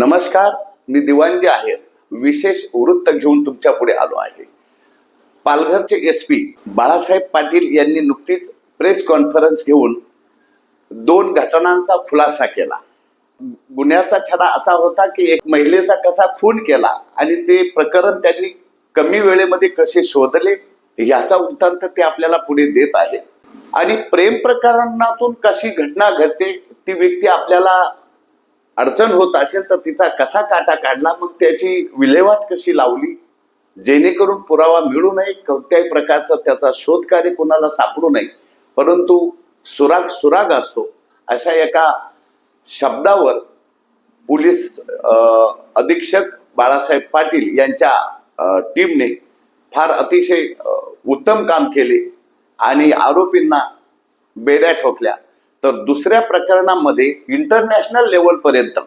नमस्कार मी दिवांजी आहे. विशेष वृत्त घेऊन तुमच्यापुढे आलो आहे. पालघरचे एस पी बाळासाहेब पाटील यांनी नुकतीच प्रेस कॉन्फरन्स घेऊन दोन घटनांचा खुलासा केला. गुन्ह्याचा छडा असा होता की एक महिलेचा कसा खून केला आणि ते प्रकरण त्यांनी कमी वेळेमध्ये कसे शोधले याचा वृत्तांत ते आपल्याला पुढे देत आहे आणि प्रेम प्रकरणातून कशी घटना घडते ती व्यक्ती आपल्याला अडचण होत असेल तर तिचा कसा काटा काढला मग त्याची विल्हेवाट कशी लावली? जेणेकरून पुरावा मिळू नये कोणत्याही प्रकारचा त्याचा शोधकार्य कोणाला सापडू नये. परंतु सुराग सुराग असतो. अशा एका शब्दावर पोलीस अधीक्षक बाळासाहेब पाटील यांच्या टीमने फार अतिशय उत्तम काम केले आणि आरोपींना बेड्या ठोकल्या. तर दुसऱ्या प्रकरणामध्ये इंटरनॅशनल लेवलपर्यंत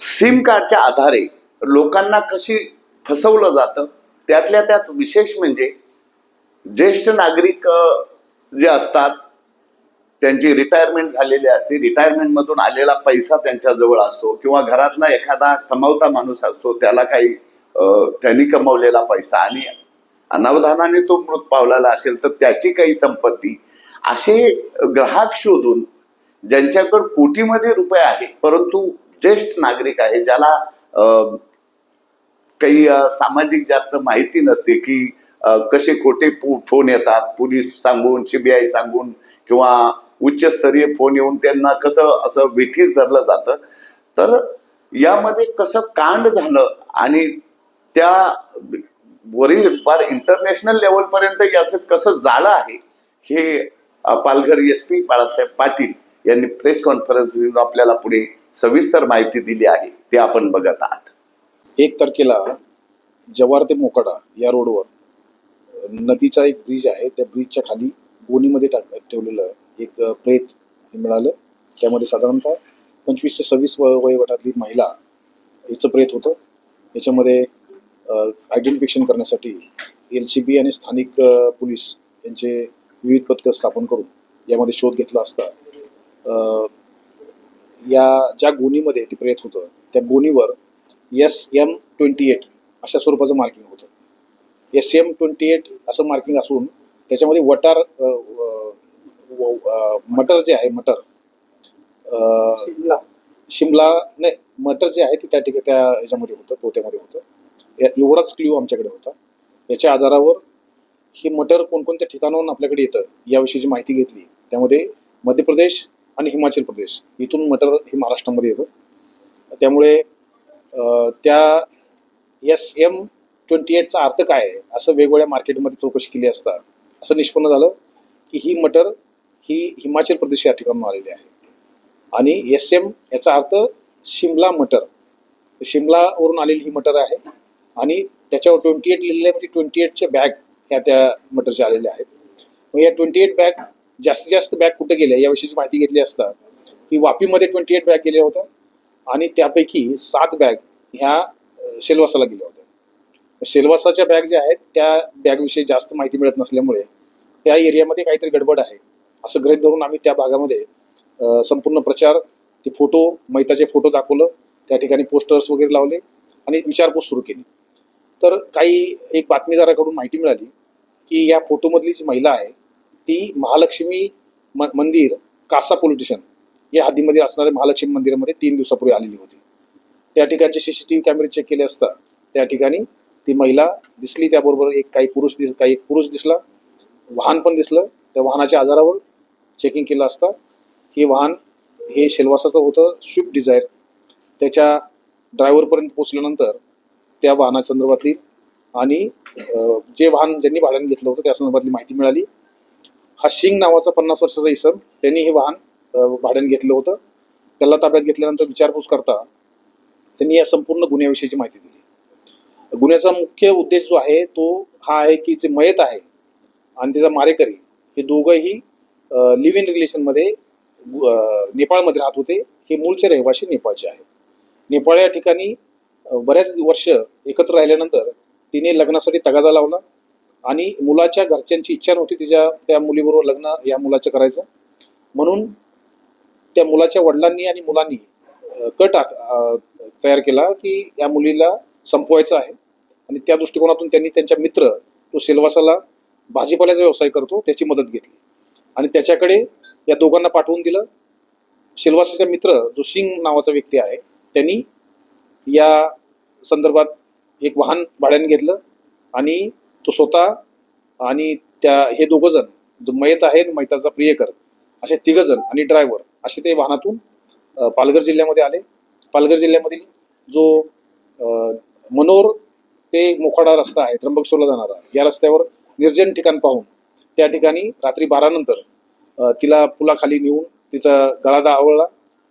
सिम कार्डच्या आधारे लोकांना कशी फसवलं जातं त्यातल्या त्यात विशेष म्हणजे ज्येष्ठ नागरिक जे असतात त्यांची रिटायरमेंट झालेली असते रिटायरमेंटमधून आलेला पैसा त्यांच्याजवळ असतो किंवा घरातला एखादा कमावता माणूस असतो त्याला काही त्यांनी कमवलेला पैसा आणि अनावधानाने तो मृत पावलेला असेल तर त्याची काही संपत्ती असे ग्राहक शोधून ज्यांच्याकडे कोटीमध्ये रुपये आहे परंतु ज्येष्ठ नागरिक आहे ज्याला काही सामाजिक जास्त माहिती नसते की कसे खोटे फोन येतात पोलीस सांगून सीबीआय सांगून किंवा उच्चस्तरीय फोन येऊन त्यांना कसं असं वेठीस धरलं जातं. तर यामध्ये कसं कांड झालं आणि त्या वरील फार इंटरनॅशनल लेवलपर्यंत याचं कसं झालं आहे हे पालघर एस पी बाळासाहेब पाटील यांनी प्रेस कॉन्फरन्स घेऊन आपल्याला पुढे सविस्तर माहिती दिली आहे. ते आपण बघत आहात. एक तारखेला जवार ते मोकाडा या रोडवर नदीचा एक ब्रिज आहे. त्या ब्रिजच्या खाली गोणीमध्ये टाक ठेवलेलं एक प्रेत मिळालं. त्यामध्ये साधारणतः पंचवीस ते सव्वीस व वयोगटातली महिला हिचं प्रेत होतं. याच्यामध्ये आयडेंटिफिकेशन करण्यासाठी एल सी बी आणि स्थानिक पोलीस यांचे विविध पथकं स्थापन करून यामध्ये शोध घेतला असता या ज्या गोणीमध्ये ते प्रेत होतं त्या गोणीवर एस एम ट्वेंटी एट अशा स्वरूपाचं मार्किंग होतं. एस एम ट्वेंटी एट असं मार्किंग असून त्याच्यामध्ये वटार मटर जे आहे मटर अ, शिमला. नाही मटर जे आहे ते त्या ठिकाणी त्या ह्याच्यामध्ये होतं पोत्यामध्ये होतं. या- एवढाच क्ल्यू आमच्याकडे होता. याच्या आधारावर हे मटर कोणकोणत्या ठिकाणाहून आपल्याकडे येतं याविषयीची माहिती घेतली त्यामध्ये मध्य प्रदेश आणि हिमाचल प्रदेश इथून मटर हे महाराष्ट्रामध्ये येतं. त्यामुळे त्या एस एम ट्वेंटी एटचा अर्थ काय आहे असं वेगवेगळ्या मार्केटमध्ये चौकशी केली असता असं निष्पन्न झालं की ही मटर ही हिमाचल प्रदेश या ठिकाणून आलेली आहे. आणि एस एम याचा अर्थ शिमला मटर. शिमलावरून आलेली ही मटर आहे आणि त्याच्यावर ट्वेंटी एट लिहिलेलं आहे ट्वेंटी एटचे बॅग ह्या त्या मटरच्या आलेल्या आहेत. मग या ट्वेंटी एट बॅग जास्तीत जास्त बॅग कुठे गेल्या याविषयीची माहिती घेतली असता की वापीमध्ये ट्वेंटी एट बॅग गेल्या होत्या आणि त्यापैकी सात बॅग ह्या शेलवासाला सेलवासाला गेल्या होत्या. सेलवासाच्या बॅग ज्या आहेत त्या बॅगविषयी जास्त माहिती मिळत नसल्यामुळे त्या एरियामध्ये काहीतरी गडबड आहे. असं गृहित धरून आम्ही त्या भागामध्ये संपूर्ण प्रचार ते फोटो मैताचे फोटो दाखवलं. त्या ठिकाणी पोस्टर्स वगैरे लावले आणि विचारपूस सुरू केली. तर काही एक बातमीदाराकडून माहिती मिळाली की या फोटोमधली जी महिला आहे ती महालक्ष्मी म मंदिर कासा पोलिटिशन या हद्दीमध्ये असणाऱ्या महालक्ष्मी मंदिरामध्ये तीन दिवसापूर्वी आलेली होती. त्या ठिकाणचे सी सी टी व्ही कॅमेरे चेक केले असता त्या ठिकाणी ती महिला दिसली. त्याबरोबर एक काही पुरुष दिस काही एक पुरुष दिसला वाहन पण दिसलं. त्या वाहनाच्या आधारावर चेकिंग केलं असता. हे वाहन हे शेलवासाचं होतं स्विफ्ट डिझायर त्याच्या ड्रायव्हरपर्यंत पोचल्यानंतर त्या वाहनासंदर्भातली आणि जे वाहन ज्यांनी भाड्याने घेतलं होतं त्या संदर्भातली माहिती मिळाली. हा शिंग नावाचा पन्नास वर्षाचा इसम त्यांनी हे वाहन भाड्याने घेतलं होतं. त्याला ताब्यात घेतल्यानंतर विचारपूस करता त्यांनी या संपूर्ण गुन्ह्याविषयीची माहिती दिली. गुन्ह्याचा मुख्य उद्देश जो आहे तो हा आहे की जे मयत आहे आणि त्याचा मारेकरी हे दोघंही लिव्ह इन रिलेशनमध्ये नेपाळमध्ये राहत होते. हे मूळचे रहिवासी नेपाळचे आहेत. नेपाळ या ठिकाणी बऱ्याच वर्ष एकत्र राहिल्यानंतर तिने लग्नासाठी तगादा लावला आणि मुलाच्या घरच्यांची इच्छा नव्हती तिच्या त्या मुलीबरोबर लग्न या मुलाचं करायचं. म्हणून त्या मुलाच्या वडिलांनी आणि मुलांनी कट तयार केला की या मुलीला संपवायचं आहे आणि त्या दृष्टिकोनातून त्यांनी त्यांच्या मित्र तो सिल्वासाला भाजीपाल्याचा व्यवसाय करतो त्याची मदत घेतली. आणि त्याच्याकडे या दोघांना पाठवून दिलं. सिल्वासाचा मित्र जो सिंग नावाचा व्यक्ती आहे त्यांनी या संदर्भात एक वाहन भाड्याने घेतलं आणि तो स्वतः आणि त्या हे दोघं जण जो मयत आहे मैताचा मयताचा प्रियकर असे तिघ जण आणि ड्रायव्हर असे ते वाहनातून पालघर जिल्ह्यामध्ये आले. पालघर जिल्ह्यामधील जो मनोर ते मोखाडा रस्ता आहे त्र्यंबकेश्वरला जाणारा या रस्त्यावर निर्जन ठिकाण पाहून त्या ठिकाणी रात्री बारानंतर तिला पुलाखाली नेऊन तिचा गळा आवळला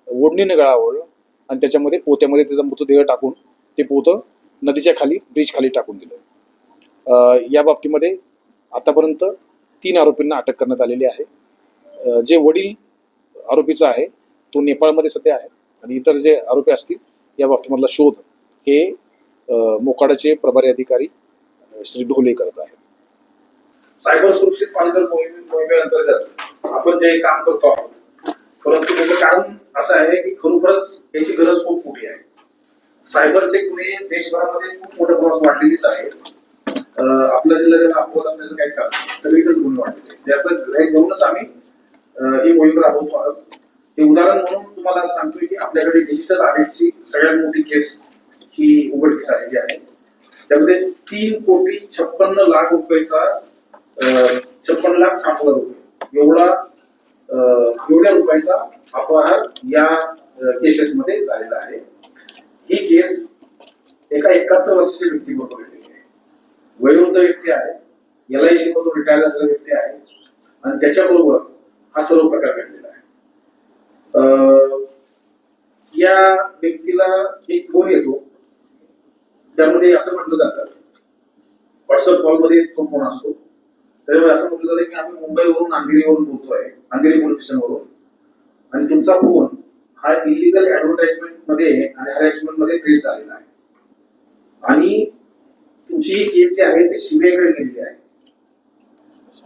ओढणीने गळा आवळला. आणि त्याच्यामध्ये पोत्यामध्ये त्याचा मृतदेह टाकून ते पोतं नदीच्या खाली ब्रिज खाली टाकून दिलं. या बाबतीमध्ये आतापर्यंत तीन आरोपींना अटक करण्यात आलेली आहे. जे वडील आरोपीचा आहे तो नेपाळमध्ये सध्या आहे आणि इतर जे आरोपी असतील या बाबतीमधला शोध हे मोकाडाचे प्रभारी अधिकारी श्री ढोले करत आहेत. सायबर सुरक्षित पालघर मोहिमेअंतर्गत आपण जे काम करतो आहोत परंतु त्याचं कारण असं आहे की खरोखरच याची गरज खूप मोठी आहे. सायबर गुन्हे देशभरामध्ये खूप मोठ्या प्रमाणात वाढलेलीच आहे. आपल्या जिल्ह्यात अफवा असण्याचं काही कारण सगळीकडे गुन्हे वाढलेले त्याचं ग्रह घेऊनच आम्ही ही मोहीम राबवतो आहोत. हे उदाहरण म्हणून तुम्हाला सांगतोय की आपल्याकडे डिजिटल अरेस्टची सगळ्यात मोठी केस ही उघडकीस आलेली आहे. त्यामध्ये तीन कोटी छप्पन्न लाख रुपयाचा छप्पन छप्पन्न लाख साठ हजार रुपये एवढा एवढ्या रुपयाचा अपहार या केसेस मध्ये झालेला आहे. ही केस एका एकाहत्तर वर्षाच्या व्यक्तीबरोबर घडलेली आहे. वयोवृद्ध व्यक्ती आहे एल आय सी मधून रिटायर झालेला व्यक्ती आहे आणि त्याच्याबरोबर हा सर्व प्रकार घडलेला आहे. अं, या व्यक्तीला एक फोन येतो. त्यामध्ये असं म्हटलं जातं व्हॉट्सअप कॉलमध्ये तो फोन असतो. त्याच्यावर असं म्हटलं जातं की आम्ही मुंबईवरून अंधेरीवरून बोलतोय अंधेरी पोलीस स्टेशनवरून. आणि तुमचा फोन हा इलिगल ऍडव्हर्टाइजमेंटमध्ये आणि हॅरेसमेंटमध्ये ट्रेस झालेला आहे. आणि तुमची ही केस जी आहे ती सीबीआयकडे गेलेली आहे.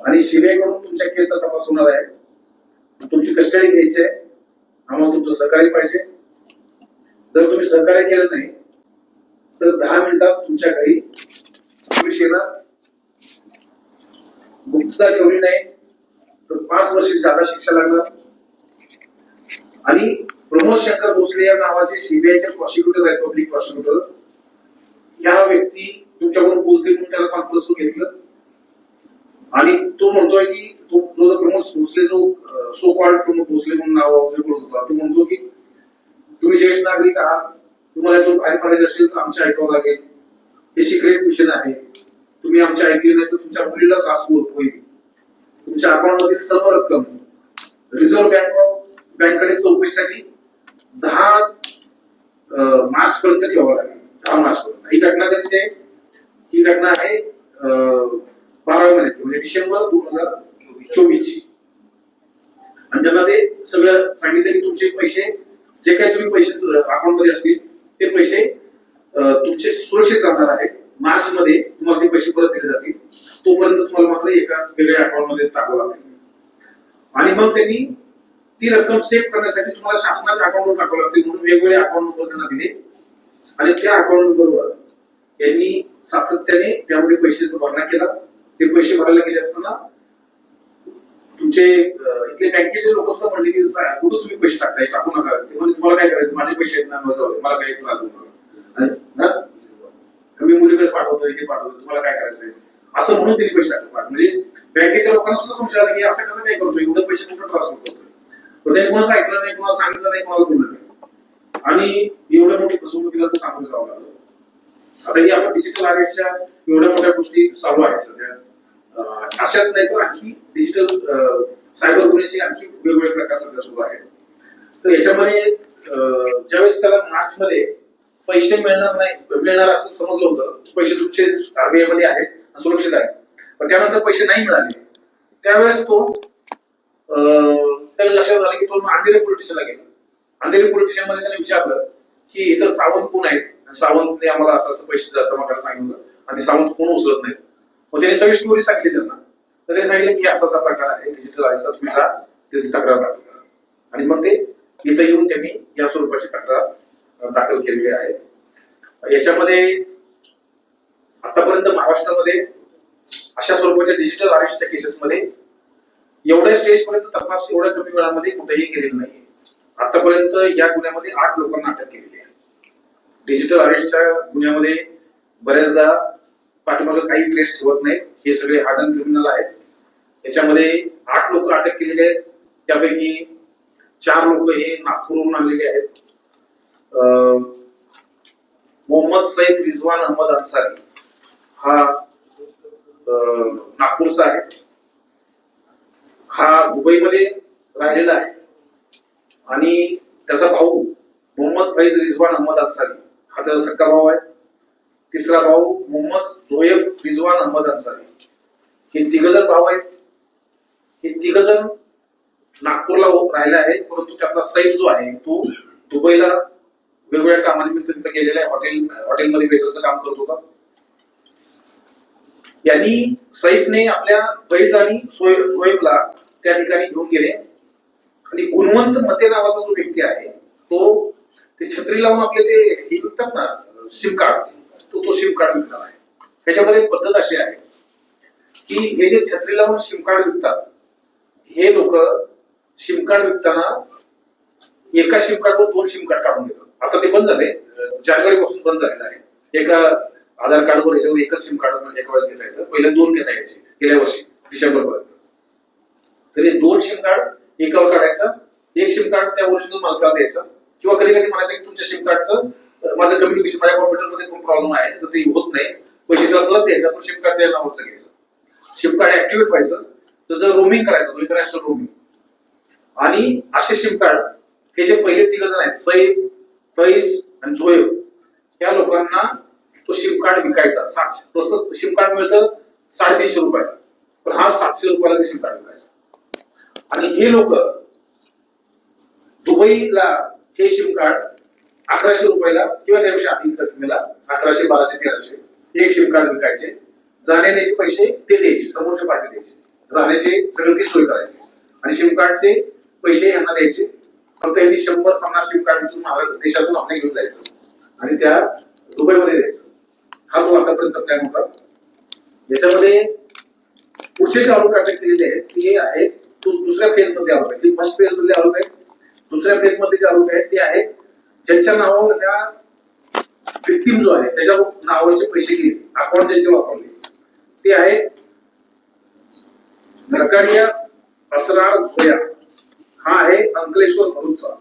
आणि सीबीआयकडून तुमच्या केसचा तपास होणार आहे. तुमची कस्टडी घ्यायची आहे. आम्हाला तुमचं सहकार्य पाहिजे. जर तुम्ही सहकार्य केलं नाही तर दहा मिनिटात तुमच्या घरी पोलीस येणार गुप्तता ठेवली नाही तर पाच वर्ष जादा शिक्षा लागणार आणि प्रमोद शंकर भोसले या नावाचे सीबीआयचे प्रॉसिक्युटर आहेत पब्लिक प्रॉसिक्युटर या व्यक्ती तुमच्याकडून बोलते म्हणून त्याला कॉन्फरन्स घेतलं. आणि तो म्हणतोय की तो जो प्रमोद भोसले जो सो कॉल्ड प्रमोद भोसले म्हणून नाव बोलत होता. तो म्हणतो की तुम्ही ज्येष्ठ नागरिक आहात तुम्हाला तो बाहेर पडायचे असेल तर आमच्या ऐकावं लागेल. हे सिक्रेट मिशन आहे. तुम्ही आमच्या ऐकले नाही तर तुमच्या मुलीला त्रास होत होईल. तुमच्या अकाउंट मधील सर्व रक्कम रिझर्व्ह बँक ऑफ चौकशीसाठी दहा मार्च पर्यंत ठेवावं लागेल. दहा मार्च पर्यंत ही घटना त्यांची ही घटना आहे अं, बाराव्या महिन्याची म्हणजे डिसेंबर दोन हजार चोवीस ची आणि त्यांना ते सगळं सांगितलं की तुमचे पैसे जे काही तुम्ही पैसे अकाउंटमध्ये असतील ते पैसे तुमचे सुरक्षित राहणार आहेत. मार्च मध्ये तुम्हाला ते पैसे परत दिले जातील. तोपर्यंत तुम्हाला मात्र एका वेगळ्या अकाउंटमध्ये टाकावं लागेल. आणि मग त्यांनी ती रक्कम सेव्ह करण्यासाठी तुम्हाला शासनाच्या अकाउंटवर टाकावं लागते म्हणून वेगवेगळे अकाउंट नंबर त्यांना दिले. आणि त्या अकाउंट नंबरवर त्यांनी सातत्याने त्यामध्ये पैशाचा भरणा केला. ते पैसे भरायला गेले असताना तुमचे इथले बँकेचे लोक सुद्धा म्हणले की कुठं तुम्ही पैसे टाकताय? टाकू नका. ते म्हणजे तुम्हाला काय करायचं? माझे पैसे आहेत ना मला काय काही त्रास आणि पद्धतीने पाठवतो तुम्हाला काय करायचंय असं म्हणून त्यांनी पैसे टाकतात. म्हणजे बँकेच्या लोकांना सुद्धा संशय आला की असं कसं काय करतो एवढं पैसे कुठं ट्रान्सफर करतोय? पण त्याने कोणाचं ऐकलं नाही कोणाला सांगितलं नाही कोणाला बोललं नाही. आणि एवढ्या मोठी फसवणुकीला तो सामोरं जावं लागलं. आता ही आपण डिजिटल आर्टच्या एवढ्या मोठ्या गोष्टी चालू आहेत सध्या. अशाच नाही तर आणखी डिजिटल सायबर गुन्ह्याचे आणखी वेगवेगळे प्रकार सध्या सुरू आहेत. तर याच्यामध्ये ज्यावेळेस त्याला मार्च मध्ये पैसे मिळणार नाही मिळणार असं समजलं होतं. पैसे तुमचे आरबीआयमध्ये आहेत सुरक्षित आहेत. पण त्यानंतर पैसे नाही मिळाले. त्यावेळेस तो त्याला लक्षात आलं की तो अंधेरी पोलीस स्टेशनला गेला. अंधेरी पोलीस स्टेशनमध्ये त्याने विचारलं की इथं सावंत कोण आहेत? सावंतने आम्हाला असं असं पैसे जमा करायला सांगितलं आणि ते सावंत कोण उचलत नाही मग त्याने सगळी स्टोरी सांगितली त्यांना. तर त्यांनी सांगितलं की असा असा प्रकार आहे डिजिटल आयसा तुम्ही जा तिथे तक्रार दाखल करा. आणि मग ते इथं येऊन त्यांनी या स्वरूपाची तक्रार दाखल केलेले आहेत. याच्यामध्ये आतापर्यंत महाराष्ट्रामध्ये अशा स्वरूपाच्या डिजिटल अरेस्टच्या केसेसमध्ये एवढ्या स्टेजपर्यंत तपास एवढ्या कमी वेळामध्ये कुठेही केलेला नाही आतापर्यंत या गुन्ह्यामध्ये आठ लोकांना अटक केलेली आहे. डिजिटल अरेस्टच्या गुन्ह्यामध्ये बऱ्याचदा पाठीमागं काही ट्रेस ठेवत नाहीत. हे सगळे हार्डन क्रिमिनल आहेत. याच्यामध्ये आठ लोक अटक केलेले आहेत. त्यापैकी चार लोक हे नागपूरवरून आलेले आहेत. मोहम्मद सईद रिजवान अहमद अन्सारी हा अं, नागपूरचा आहे. हा दुबईमध्ये राहिलेला आहे. आणि त्याचा भाऊ मोहम्मद फैज रिजवान अहमद अन्सारी हा त्याचा सक्का भाऊ आहे. तिसरा भाऊ मोहम्मद जोयब रिजवान अहमद अन्सारी. हे तिघजण भाऊ आहेत. हे तिघजण नागपूरला राहिले आहेत परंतु त्यातला सैफ जो आहे तो दुबईला वेगवेगळ्या कामानिमित्त तिथे गेलेला आहे. हॉटेल हॉटेलमध्ये वेगळंच काम करत होता. यांनी सैफने आपल्या फैज आणि सोयबला त्या ठिकाणी घेऊन गेले. आणि गुणवंत मते नावाचा जो व्यक्ती आहे तो ते छत्री लावून आपले ते हे विकतात ना सिम कार्ड तो तो सिम कार्ड विकणार आहे. त्याच्यामध्ये पद्धत अशी आहे की हे जे छत्री लावून सिम कार्ड विकतात हे लोक सिम कार्ड विकताना एका सिम कार्डवर दोन सिम कार्ड काढून घेतात. आता ते बंद झाले जानेवारी पासून बंद झालेलं आहे. एका आधार कार्डवर याच्यावर एकच सिम कार्ड एका वेळेस घेता येतं. पहिले दोन घेता यायचे गेल्या वर्षी डिसेंबर पर्यंत तर हे दोन सिम कार्ड एकावर काढायचं एक सिम कार्ड त्या ओरिजिनल मालकाला द्यायचं. किंवा कधी कधी म्हणायचं की तुमच्या सिम कार्डचं माझं कम्युनिकेशन माझ्या कॉम्प्युटरमध्ये कोण प्रॉब्लेम आहे तर ते होत नाही. पैसे त्याला परत द्यायचं पण सिम कार्ड त्या नावाचं घ्यायचं. सिम कार्ड ऍक्टिव्हेट व्हायचं त्याचं रोमिंग करायचं इंटरनॅशनल रोमिंग आणि असे सिम कार्ड हे जे पहिले तिघ जण आहेत सईद फैज आणि झोयब या लोकांना तो सिम कार्ड विकायचा सातशे तसं सिम कार्ड मिळतं साडेतीनशे रुपयाला पण हा सातशे रुपयाला सिम कार्ड विकायचा. आणि हे लोक दुबईला हे सिम कार्ड अकराशे रुपयाला किंवा त्यापेक्षा अधिक रकमेला अकराशे बाराशे तेराशे एक सिम कार्ड विकायचे जाण्याचे पैसे ते द्यायचे समोरच्या पार्टी द्यायचे. राहण्याचे सगळं ती सोय करायची. आणि सिम कार्डचे पैसे यांना द्यायचे. फक्त यांनी शंभर पन्नास सिम कार्ड महाराष्ट्र देशातून आपण घेऊन जायचं. आणि त्या दुबईमध्ये द्यायचं हा जो आतापर्यंत प्लॅन होता याच्यामध्ये पुढचे जे आरोप अटक केलेले आहेत ते आहेत तो दुसऱ्या फेजमध्ये आरोप आहेत फर्स्ट फेज मधले आरोप आहेत दुसऱ्या फेजमध्ये जे आरोप आहेत ते आहेत ज्यांच्या नावावर त्या विक्टीम जो आहे त्याच्या नावाचे पैसे घेत अकाउंट ज्यांचे वापरले. ते आहेत झकारिया असरार झोया हा आहे अंकलेश्वर भरूचचा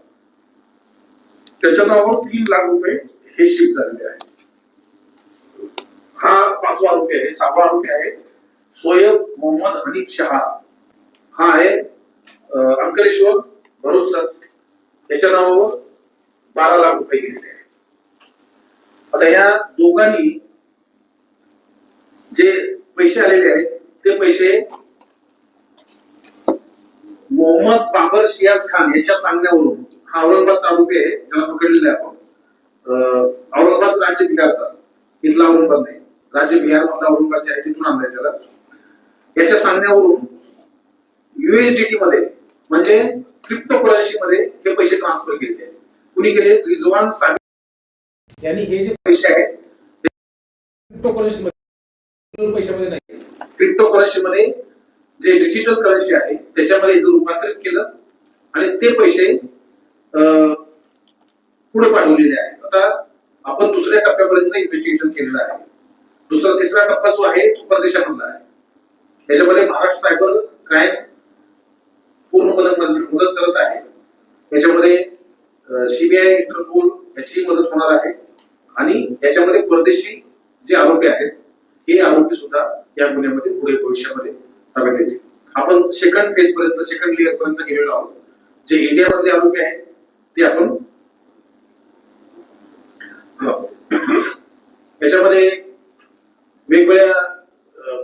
त्याच्या नावावर तीन लाख रुपये हे शिफ्ट झालेले आहे हा पाचवा रुपये आहे सहावा रुपये आहे. सोयब मोहम्मद हनीफ शहा. हा आहे अंकलेश्वर भरूचचाच याच्या नावावर बारा लाख रुपये गेलेले आहे आता या दोघांनी जे पैसे आलेले आहेत ते पैसे मोहम्मद बाबर सियाज खान याच्या सांगण्यावरून हा औरंगाबादचा आरोपी आहे ज्याला पकडलेला आहे आपण. औरंगाबाद राज्य बिहारचा इथला औरंगाबाद नाही. राज्य बिहार मधला औरंगाबाद आहे तिथून आणलाय त्याला. याच्या सांगण्यावरून युएसडीटी मध्ये म्हणजे क्रिप्टो करन्सी मध्ये हे पैसे ट्रान्सफर केले. आहेत कुणी केले? रिजवान साबित यांनी हे जे पैसे आहेत क्रिप्टो करन्सी मध्ये पैशामध्ये नाही. क्रिप्टो करन्सी मध्ये जे डिजिटल करन्सी आहे त्याच्यामध्ये याचं रूपांतरित केलं आणि ते पैसे पुढे पाठवलेले आहेत. आता आपण दुसऱ्या टप्प्यापर्यंत इन्व्हेस्टिगेशन केलेलं आहे. दुसरा तिसरा टप्पा जो आहे तो परदेशामधला आहे. त्याच्यामध्ये महाराष्ट्र सायबर क्राईम पूर्णपणे मदत मदत करत आहे. याच्यामध्ये सीबीआय इंटरपोल याची मदत होणार आहे. आणि याच्यामध्ये परदेशी जे आरोपी आहेत हे आरोपी सुद्धा या गुन्ह्यामध्ये पुढे भविष्यामध्ये ताब्यात आपण सेकंड फेज पर्यंत सेकंड लेअर पर्यंत गेलेलो आहोत. जे इंडियामधले आरोग्य आहेत ते आपण त्याच्यामध्ये याच्यामध्ये वेगवेगळ्या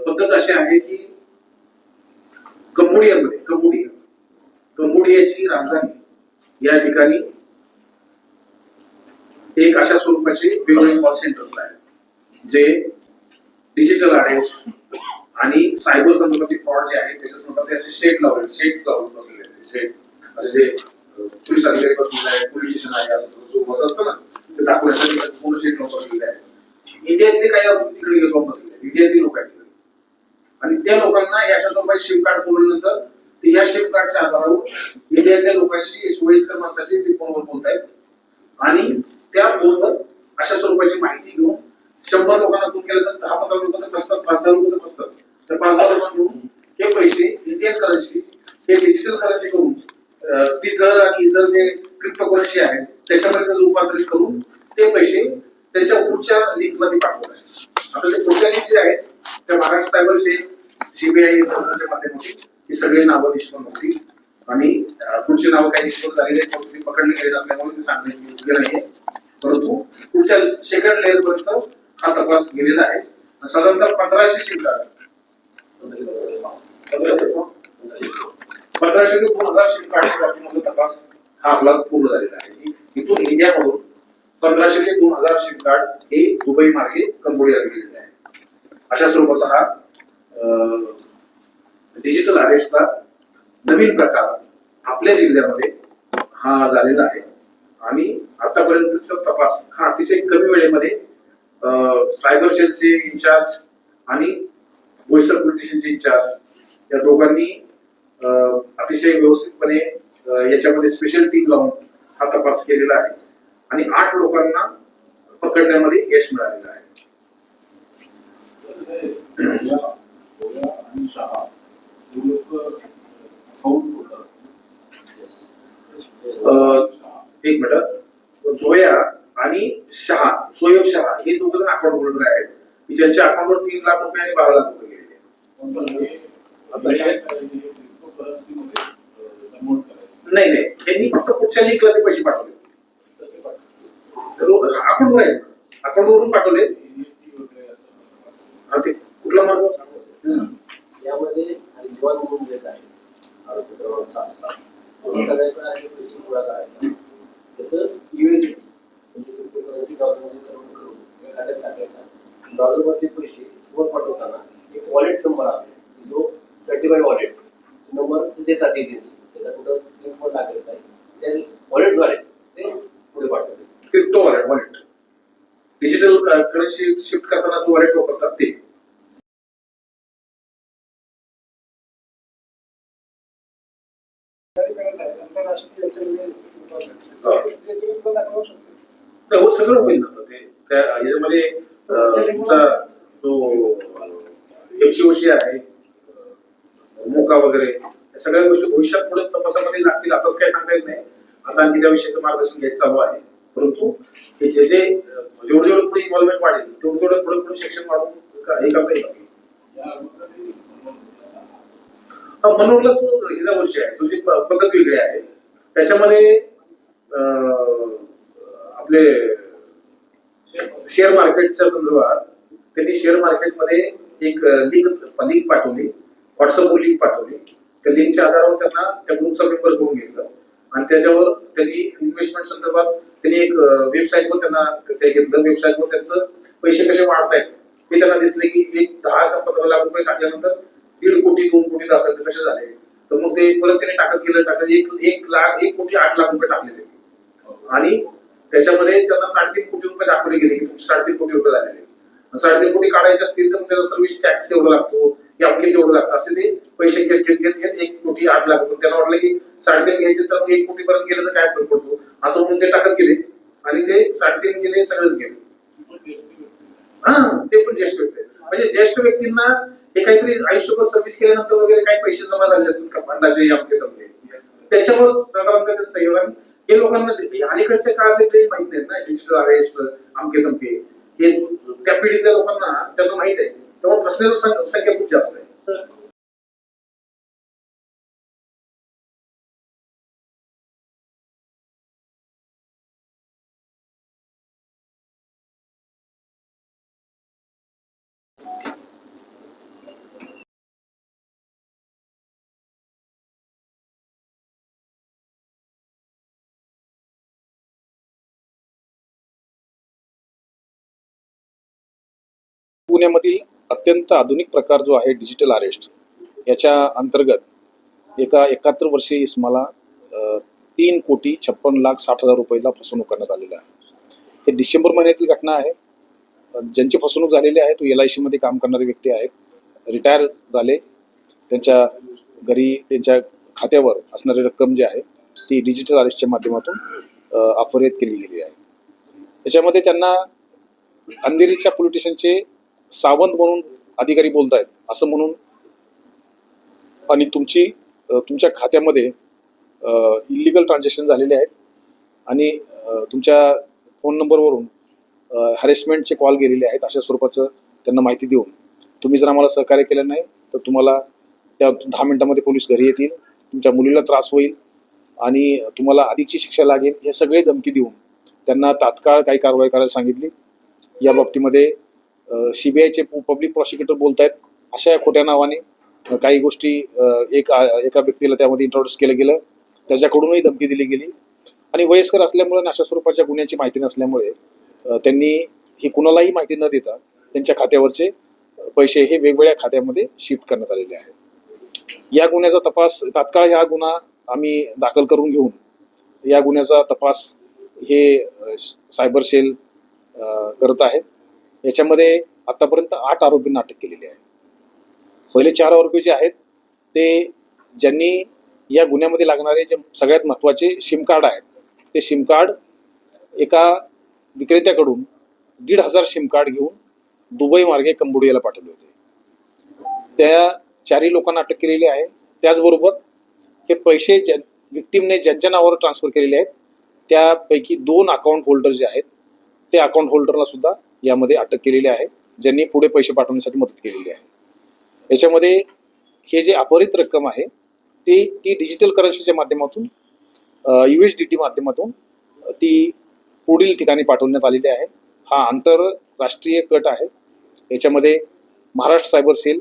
पद्धत अशी आहे की कंबोडियामध्ये कंबोडिया कंबोडियाची राजधानी या ठिकाणी एक अशा स्वरूपाचे वेगवेगळे कॉल सेंटर्स आहेत जे डिजिटल आहेत. आणि सायबर संदर्भातील फ्रॉड जे आहे त्याच्या संदर्भात असे शेट लावले शेट लावून बसलेले शेट असे जे पोलीस अधिकारी आहे पोलीस स्टेशन आहे असं जो बस असतो ना ते दाखवण्यासाठी पूर्ण शेट लावून बसलेले आहे इंडियातले काही लोक तिकडे येऊन बसलेले इंडियातले लोक आहेत आणि त्या लोकांना या अशा स्वरूपाची कार्ड पुरवल्यानंतर ते या सिम कार्डच्या आधारावर इंडियातल्या लोकांशी सोयीस्कर माणसाशी ते फोनवर बोलतायत. आणि त्या फोनवर अशा स्वरूपाची माहिती घेऊन शंभर लोकांना फोन केलं तर दहा पंधरा लोक तर असतात पाच दहा लोक तर असतात तर पाच बंधू हे पैसे इंडियन करन्सी हे डिजिटल करन्सी करून ती दर आणि इतर जे क्रिप्टो करन्सी आहे त्याच्यामध्ये रूपांतरित करून ते पैसे त्याच्या पुढच्या लिंकमध्ये पाठवत आहे. आता ते पुढच्या लिंक जे आहेत त्या महाराष्ट्र सायबर सेल सीबीआय माध्यमातून ही सगळी नावं निष्पन्न होती आणि पुढची नावं काही निष्पन्न झालेली आहेत पकडले गेले असल्यामुळे ते सांगण्याची योग्य नाहीये. परंतु पुढच्या सेकंड लेअर पर्यंत हा तपास गेलेला आहे. साधारणतः पंधराशे सिम कार्ड पंधराशे ते दोन हजार सिम कार्डच्या बाबतीमध्ये तपास हा आपला पूर्ण झालेला आहे. इथून इंडियामधून पंधराशे ते दोन हजार सिम कार्ड हे दुबई मार्गे कंबोडियाला गेलेले आहे. अशा स्वरूपाचा हा डिजिटल अरेस्टचा नवीन प्रकार आपल्या जिल्ह्यामध्ये हा झालेला आहे. आणि आतापर्यंतचा तपास हा अतिशय कमी वेळेमध्ये सायबर सेलचे इन्चार्ज आणि बोईसर पोलीस इन्चार्ज या दोघांनी अतिशय व्यवस्थितपणे याच्यामध्ये स्पेशल टीम लावून हा तपास केलेला आहे. आणि आठ लोकांना पकडण्यामध्ये यश मिळालेलं आहे. एक मिनिट. जोया आणि शहा सोयब शहा हे दोघ जण अकाउंट होल्डर आहेत. की ज्यांच्या अकाउंटवर तीन लाख रुपये आणि बारा लाख रुपये गेलेले नाही नाही. त्यांनी फक्त पुढच्या लिंकला ते पैसे पाठवले. अकाउंटवर आहे अकाउंटवरून पाठवले. ते कुठला मार्ग? यामध्ये हरिद्वार म्हणून देत आहे आरोग्य क्रमांक सात सात आहे पैसे गोळा करायचा. त्याचं म्हणजे डॉलरमध्ये करून करून एका खात्यात टाकायचा. पैसे समोर पाठवताना एक वॉलेट नंबर आहे. जो सर्टिफाईड वॉलेट नंबर देतात एजन्सी त्याचा कुठं वॉलेटद्वारे ते पुढे पाठवते crypto wallet wallet digital currency shift करताना जो वॉलेट वापरतात ते हो सगळं होईल ना ते त्या याच्यामध्ये अं, तुमचा जो एफसीओसी आहे मोका वगैरे या सगळ्या गोष्टी भविष्यात पुढे तपासामध्ये लागतील आताच आहे आता आणखी त्या विषयाचं मार्गदर्शन घ्यायचं चालू आहे. परंतु हे जे जे जेवढं जेवढं पुढे इन्व्हॉल्वमेंट वाढेल तेवढं तेवढं पुढे पुढे शिक्षण वाढून का- हे करता येईल मनोरला गोष्टी आहे. तुझी पद्धत वेगळी आहे. त्याच्यामध्ये अं, आपले शेअर मार्केटच्या संदर्भात त्यांनी शेअर मार्केटमध्ये एक लिंक लिंक पाठवली. व्हॉट्सअपवर लिंक पाठवली. त्या लिंकच्या आधारावर त्यांना त्या ग्रुपचा मेंबर करून घेतला आणि त्याच्यावर त्यांनी इन्व्हेस्टमेंट संदर्भात त्यांनी एक वेबसाईटवर त्यांना ते घेतलं. वेबसाईटवर त्यांचं पैसे कसे वाढतायत हे त्यांना दिसले की एक दहा का पंधरा लाख रुपये टाकल्यानंतर दीड कोटी दोन कोटी दाखल कसे झाले? तर मग ते परत त्यांनी टाकत गेलं टाकत एक एक लाख एक कोटी आठ लाख रुपये टाकलेले आणि त्याच्यामध्ये त्यांना साडेतीन कोटी रुपये दाखवले गेले की साडेतीन कोटी रुपये झालेले. साडेतीन कोटी काढायचे असतील तर त्याला सर्व्हिस टॅक्स एवढा लागतो. की आपले एवढं लागतं. असे ते पैसे घेत घेत घेत घेत एक कोटी आठ लाख रुपये. त्यांना वाटलं की साडेतीन घ्यायचे तर एक कोटी पर्यंत गेलं तर काय फरक पडतो? असं म्हणून ते टाकत गेले. आणि ते साडेतीन गेले सगळंच गेले. हा ते पण ज्येष्ठ व्यक्ती म्हणजे ज्येष्ठ व्यक्तींना हे काहीतरी आयुष्यभर सर्व्हिस केल्यानंतर वगैरे काही पैसे जमा झाले असतील का? फंडाचे आमचे तमके त्याच्यावर साधारणतः त्यांचा हे हे लोकांना हे अलीकडच्या काळात ते माहीत नाहीत ना डिजिटल अरेस्ट अमके तमके हे त्या पिढीच्या लोकांना त्यांना माहीत आहे. तेव्हा फसण्याचं सं- संख्या खूप जास्त आहे पुण्यामधील अत्यंत आधुनिक प्रकार जो आहे डिजिटल अरेस्ट याच्या अंतर्गत एका एकाहत्तर वर्षीय इसमाला तीन कोटी छप्पन लाख साठ हजार रुपयाला फसवणूक करण्यात आलेलं आहे. हे डिसेंबर महिन्यातील घटना आहे. ज्यांची फसवणूक झालेली आहे तो एल आय सीमध्ये काम करणारे व्यक्ती आहेत. रिटायर झाले. त्यांच्या घरी त्यांच्या खात्यावर असणारी रक्कम जी आहे ती डिजिटल अरेस्टच्या माध्यमातून अ, अपहरित केली गेली आहे. त्याच्यामध्ये त्यांना अंधेरीच्या पोलीस स्टेशनचे सावंत म्हणून अधिकारी बोलत आहेत असं म्हणून. आणि तुमची तुमच्या खात्यामध्ये इलिगल ट्रान्झॅक्शन झालेले आहेत. आणि तुमच्या फोन नंबरवरून हॅरेसमेंटचे कॉल गेलेले आहेत अशा स्वरूपाचं त्यांना माहिती देऊन. तुम्ही जर आम्हाला सहकार्य केलं नाही तर तुम्हाला त्या दहा मिनिटामध्ये पोलीस घरी येतील तुमच्या मुलीला त्रास होईल आणि तुम्हाला अधिकची शिक्षा लागेल हे सगळे धमकी देऊन त्यांना तात्काळ काही कारवाई करायला सांगितली. या बाबतीमध्ये सी बी आयचे पब्लिक प्रॉसिक्युटर बोलत आहेत अशा या खोट्या नावाने काही गोष्टी एक एका व्यक्तीला त्यामध्ये इंट्रोड्यूस केलं गेलं त्याच्याकडूनही धमकी दिली गेली. आणि वयस्कर असल्यामुळे आणि अशा स्वरूपाच्या गुन्ह्याची माहिती नसल्यामुळे त्यांनी ही कुणालाही माहिती न देता त्यांच्या खात्यावरचे पैसे हे वेगवेगळ्या खात्यामध्ये शिफ्ट करण्यात आलेले आहेत. या गुन्ह्याचा तपास तात्काळ हा गुन्हा आम्ही दाखल करून घेऊन या गुन्ह्याचा तपास हे सायबर सेल करत आहे. याच्यामध्ये आतापर्यंत आठ आरोपींना अटक केलेली आहे पहिले चार आरोपी जे आहेत ते ज्यांनी या गुन्ह्यामध्ये लागणारे जे सगळ्यात महत्त्वाचे सिम कार्ड आहेत ते सिम कार्ड एका विक्रेत्याकडून दीड हजार सिम कार्ड घेऊन दुबई मार्गे कंबोडियाला पाठवले होते. त्या चारही लोकांना अटक केलेली आहे. त्याचबरोबर हे पैसे ज्या विक्टीमने ज्यांच्या नावावर ट्रान्सफर केलेले आहेत त्यापैकी दोन अकाउंट होल्डर जे आहेत ते अकाउंट होल्डरला सुद्धा यामध्ये अटक केलेली आहे. ज्यांनी पुढे पैसे पाठवण्यासाठी मदत केलेली आहे. याच्यामध्ये हे जे अपहरित रक्कम आहे ते ती डिजिटल करन्सीच्या माध्यमातून यू एस डी टी माध्यमातून ती पुढील ठिकाणी पाठवण्यात आलेली आहे. हा आंतरराष्ट्रीय कट आहे. याच्यामध्ये महाराष्ट्र सायबर सेल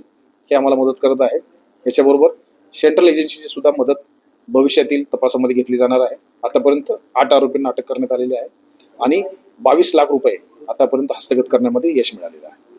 हे आम्हाला मदत करत आहे. याच्याबरोबर सेंट्रल एजन्सीची सुद्धा मदत भविष्यातील तपासामध्ये घेतली जाणार आहे. आतापर्यंत आठ आरोपींना अटक करण्यात आलेली आहे. आणि बावीस लाख रुपये आतापर्यंत हस्तगत करण्यामध्ये यश मिळालेलं आहे.